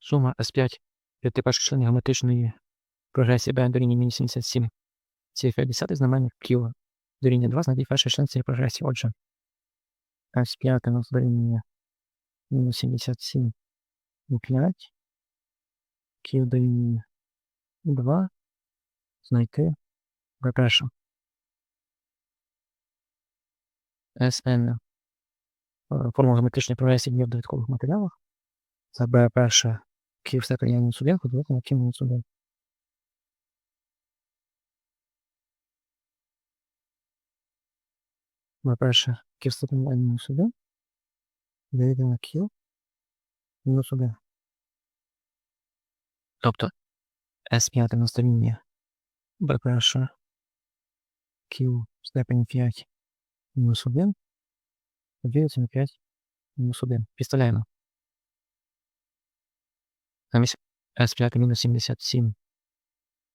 Сума S5 п'яти перших членів геометричної прогресії b дорівнює мінус 77. Ці 50 знаменник Q дорівнює 2 знайдіть перший член цієї прогресії. Отже, S5 у нас дорівнює мінус 77 і 5. Q дорівнює 2. Знайти b перше. SN. Формула геометричної прогресії в додаткових матеріалах. Це b перше 1 поділити на Q мінус 1. b перше степені n мінус 1 на Q мінус 1. Тобто S5 на дорівнює b перше Q в степені 5 мінус 1 поділиться на 5 мінус 1. Підставляємо. Замість S5 мінус 77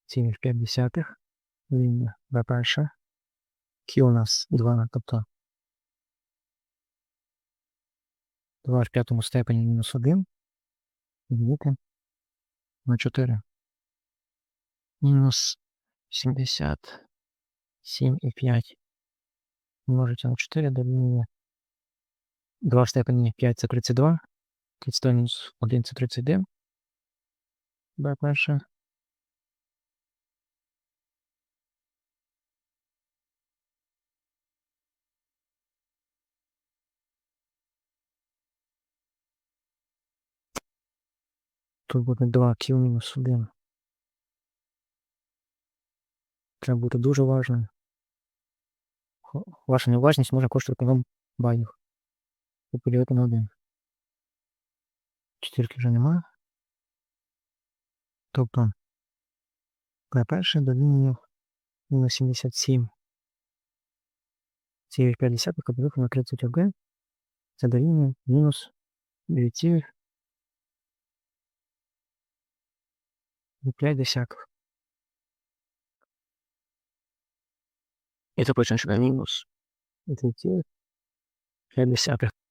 цілих 5 десятих дорівнює b перше Q у нас 2, тобто 2 в п'ятому степені мінус 1 поділити на 4. Мінус 77 і 5 множиться на 4 дорівнює 2 в степені 5 це 32. 32 мінус 1 це 31. B перше. Тут буде 2 q мінус 1. Треба бути дуже уважним. Ваша неуважність може коштувати вам балів. І поділити на 1. Чотирки вже нема. Тобто b перше дорівнює мінус 77. Цілих 50 поділити на 31. Це дорівнює мінус 9 цілих 5 десятих. І це почнемо мінус 9 цілих 5 десятих.